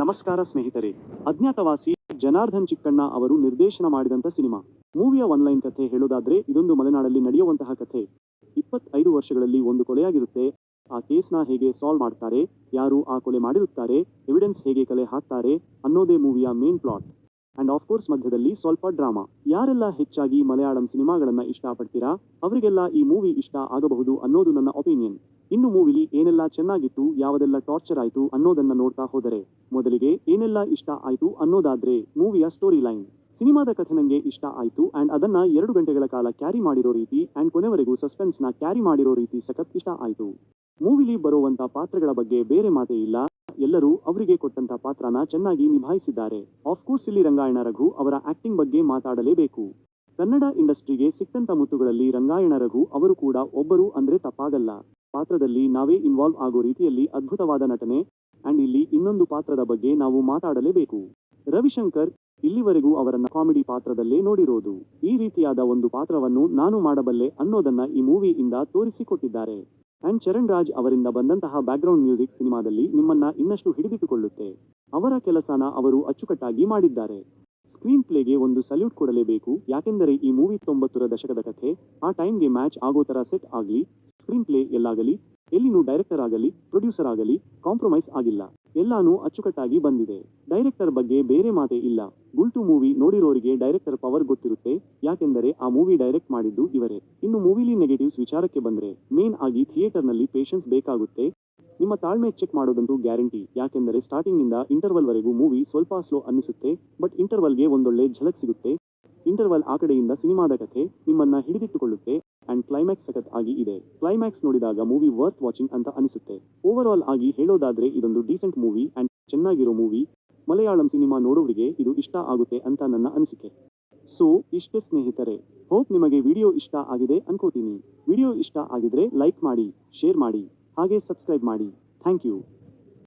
ನಮಸ್ಕಾರ ಸ್ನೇಹಿತರೆ. ಅಜ್ಞಾತವಾಸಿ ಜನಾರ್ದನ್ ಚಿಕ್ಕಣ್ಣ ಅವರು ನಿರ್ದೇಶನ ಮಾಡಿದಂಥ ಸಿನಿಮಾ. ಮೂವಿಯ ಒನ್ಲೈನ್ ಕಥೆ ಹೇಳೋದಾದ್ರೆ ಇದೊಂದು ಮಲೆನಾಡಲ್ಲಿ ನಡೆಯುವಂತಹ ಕಥೆ. ಇಪ್ಪತ್ತೈದು ವರ್ಷಗಳಲ್ಲಿ ಒಂದು ಕೊಲೆಯಾಗಿರುತ್ತೆ. ಆ ಕೇಸ್ನ ಹೇಗೆ ಸಾಲ್ವ್ ಮಾಡ್ತಾರೆ, ಯಾರು ಆ ಕೊಲೆ ಮಾಡಿರುತ್ತಾರೆ, ಎವಿಡೆನ್ಸ್ ಹೇಗೆ ಕಲೆ ಹಾಕ್ತಾರೆ ಅನ್ನೋದೇ ಮೂವಿಯ main plot. And of course ಮಧ್ಯದಲ್ಲಿ ಸ್ವಲ್ಪ ಡ್ರಾಮಾ. ಯಾರೆಲ್ಲ ಹೆಚ್ಚಾಗಿ ಮಲಯಾಳಂ ಸಿನಿಮಾಗಳನ್ನ ಇಷ್ಟಪಡ್ತೀರಾ? ಅವರಿಗೆಲ್ಲ ಈ ಮೂವಿ ಇಷ್ಟ ಆಗಬಹುದು ಅನ್ನೋದು ನನ್ನ ಒಪಿನಿಯನ್. ಇನ್ನು ಮೂವಿಲಿ ಏನೆಲ್ಲ ಚೆನ್ನಾಗಿತ್ತು, ಯಾವುದೆಲ್ಲ ಟಾರ್ಚರ್ ಆಯಿತು ಅನ್ನೋದನ್ನ ನೋಡ್ತಾ ಹೋದರೆ, ಮೊದಲಿಗೆ ಏನೆಲ್ಲ ಇಷ್ಟ ಆಯಿತು ಅನ್ನೋದಾದ್ರೆ ಮೂವಿಯ ಸ್ಟೋರಿ ಲೈನ್ ಸಿನಿಮಾದ ಕಥೆ ನನಗೆ ಇಷ್ಟ ಆಯಿತು ಆ್ಯಂಡ್ ಅದನ್ನ ಎರಡು ಗಂಟೆಗಳ ಕಾಲ ಕ್ಯಾರಿ ಮಾಡಿರೋ ರೀತಿ ಆ್ಯಂಡ್ ಕೊನೆವರೆಗೂ ಸಸ್ಪೆನ್ಸ್ನ ಕ್ಯಾರಿ ಮಾಡಿರೋ ರೀತಿ ಸಖತ್ ಇಷ್ಟ ಆಯಿತು. ಮೂವಿಲಿ ಬರುವಂತ ಪಾತ್ರಗಳ ಬಗ್ಗೆ ಬೇರೆ ಮಾತೇ ಇಲ್ಲ. ಎಲ್ಲರೂ ಅವರಿಗೆ ಕೊಟ್ಟಂತ ಪಾತ್ರನ ಚೆನ್ನಾಗಿ ನಿಭಾಯಿಸಿದ್ದಾರೆ. ಆಫ್ಕೋರ್ಸ್ ಇಲ್ಲಿ ರಂಗಾಯಣ ರಘು ಅವರ ಆಕ್ಟಿಂಗ್ ಬಗ್ಗೆ ಮಾತಾಡಲೇಬೇಕು. ಕನ್ನಡ ಇಂಡಸ್ಟ್ರಿಗೆ ಸಿಕ್ಕಂತ ಮುತ್ತುಗಳಲ್ಲಿ ರಂಗಾಯಣ ರಘು ಅವರು ಕೂಡ ಒಬ್ಬರು ಅಂದ್ರೆ ತಪ್ಪಾಗಲ್ಲ. ಪಾತ್ರದಲ್ಲಿ ನಾವೇ ಇನ್ವಾಲ್ವ್ ಆಗೋ ರೀತಿಯಲ್ಲಿ ಅದ್ಭುತವಾದ ನಟನೆ ಅಂಡ್ ಇಲ್ಲಿ ಇನ್ನೊಂದು ಪಾತ್ರದ ಬಗ್ಗೆ ನಾವು ಮಾತಾಡಲೇಬೇಕು. ರವಿಶಂಕರ್ ಇಲ್ಲಿವರೆಗೂ ಅವರನ್ನ ಕಾಮಿಡಿ ಪಾತ್ರದಲ್ಲೇ ನೋಡಿರೋದು. ಈ ರೀತಿಯಾದ ಒಂದು ಪಾತ್ರವನ್ನು ನಾನು ಮಾಡಬಲ್ಲೆ ಅನ್ನೋದನ್ನ ಈ ಮೂವಿಯಿಂದ ತೋರಿಸಿಕೊಟ್ಟಿದ್ದಾರೆ ಅಂಡ್ ಚರಣ್ ರಾಜ್ ಅವರಿಂದ ಬಂದಂತಹ ಬ್ಯಾಕ್ಗ್ರೌಂಡ್ ಮ್ಯೂಸಿಕ್ ಸಿನಿಮಾದಲ್ಲಿ ನಿಮ್ಮನ್ನ ಇನ್ನಷ್ಟು ಹಿಡಿದಿಟ್ಟುಕೊಳ್ಳುತ್ತೆ. ಅವರ ಕೆಲಸನ ಅವರು ಅಚ್ಚುಕಟ್ಟಾಗಿ ಮಾಡಿದ್ದಾರೆ. ಸ್ಕ್ರೀನ್ ಪ್ಲೇಗೆ ಒಂದು ಸಲ್ಯೂಟ್ ಕೊಡಲೇಬೇಕು. ಯಾಕೆಂದರೆ ಈ ಮೂವಿ ತೊಂಬತ್ತರ ದಶಕದ ಕಥೆ, ಆ ಟೈಮ್ಗೆ ಮ್ಯಾಚ್ ಆಗೋ ಥರ ಸೆಟ್ ಆಗಲಿ ಸ್ಕ್ರೀನ್ ಪ್ಲೇ ಎಲ್ಲಾಗಲಿ, ಎಲ್ಲಿನೂ ಡೈರೆಕ್ಟರ್ ಆಗಲಿ, ಪ್ರೊಡ್ಯೂಸರ್ ಆಗಲಿ ಕಾಂಪ್ರಮೈಸ್ ಆಗಿಲ್ಲ. ಎಲ್ಲಾನು ಅಚ್ಚುಕಟ್ಟಾಗಿ ಬಂದಿದೆ. ಡೈರೆಕ್ಟರ್ ಬಗ್ಗೆ ಬೇರೆ ಮಾತೇ ಇಲ್ಲ. ಗುಲ್ಟು ಮೂವಿ ನೋಡಿರೋರಿಗೆ ಡೈರೆಕ್ಟರ್ ಪವರ್ ಗೊತ್ತಿರುತ್ತೆ. ಯಾಕೆಂದರೆ ಆ ಮೂವಿ ಡೈರೆಕ್ಟ್ ಮಾಡಿದ್ದು ಇವರೇ. ಇನ್ನು ಮೂವಿಲಿ ನೆಗೆಟಿವ್ಸ್ ವಿಚಾರಕ್ಕೆ ಬಂದ್ರೆ, ಮೇನ್ ಆಗಿ ಥಿಯೇಟರ್ನಲ್ಲಿ ಪೇಷನ್ಸ್ ಬೇಕಾಗುತ್ತೆ. ನಿಮ್ಮ ತಾಳ್ಮೆ ಚೆಕ್ ಮಾಡೋದಂತೂ ಗ್ಯಾರಂಟಿ. ಯಾಕೆಂದರೆ ಸ್ಟಾರ್ಟಿಂಗ್ ಇಂಟರ್ವಲ್ವರೆಗೂ ಇಂಟರ್ವಲ್ ವರೆಗೂ ಮೂವಿ ಸ್ವಲ್ಪ ಸ್ಲೋ ಅನ್ನಿಸುತ್ತೆ, ಬಟ್ ಇಂಟರ್ವಲ್ಗೆ ಒಂದೊಳ್ಳೆ ಝಲಕ್ ಸಿಗುತ್ತೆ. ಇಂಟರ್ವಲ್ ಆ ಕಡೆಯಿಂದ ಸಿನಿಮಾದ ಕಥೆ ನಿಮ್ಮನ್ನ ಹಿಡಿದಿಟ್ಟುಕೊಳ್ಳುತ್ತೆ ಅಂಡ್ ಕ್ಲೈಮ್ಯಾಕ್ಸ್ ಸಖತ್ ಆಗಿ ಇದೆ. ಕ್ಲೈಮ್ಯಾಕ್ಸ್ ನೋಡಿದಾಗ ಮೂವಿ ವರ್ತ್ ವಾಚಿಂಗ್ ಅಂತ ಅನಿಸುತ್ತೆ. ಓವರ್ ಆಲ್ ಆಗಿ ಹೇಳೋದಾದ್ರೆ ಇದೊಂದು ಡೀಸೆಂಟ್ ಮೂವಿ ಅಂಡ್ ಚೆನ್ನಾಗಿರೋ ಮೂವಿ ಮಲಯಾಳಂ ಸಿನಿಮಾ ನೋಡೋರಿಗೆ ಇದು ಇಷ್ಟ ಆಗುತ್ತೆ ಅಂತ ನನ್ನ ಅನಿಸಿಕೆ. ಸೊ ಇಷ್ಟೇ ಸ್ನೇಹಿತರೆ ಹೋಪ್ ನಿಮಗೆ ವಿಡಿಯೋ ಇಷ್ಟ ಆಗಿದೆ ಅನ್ಕೋತೀನಿ. ವಿಡಿಯೋ ಇಷ್ಟ ಆಗಿದ್ರೆ ಲೈಕ್ ಮಾಡಿ ಶೇರ್ ಮಾಡಿ, ಹಾಗೆ ಸಬ್ಸ್ಕ್ರೈಬ್ ಮಾಡಿ. Thank you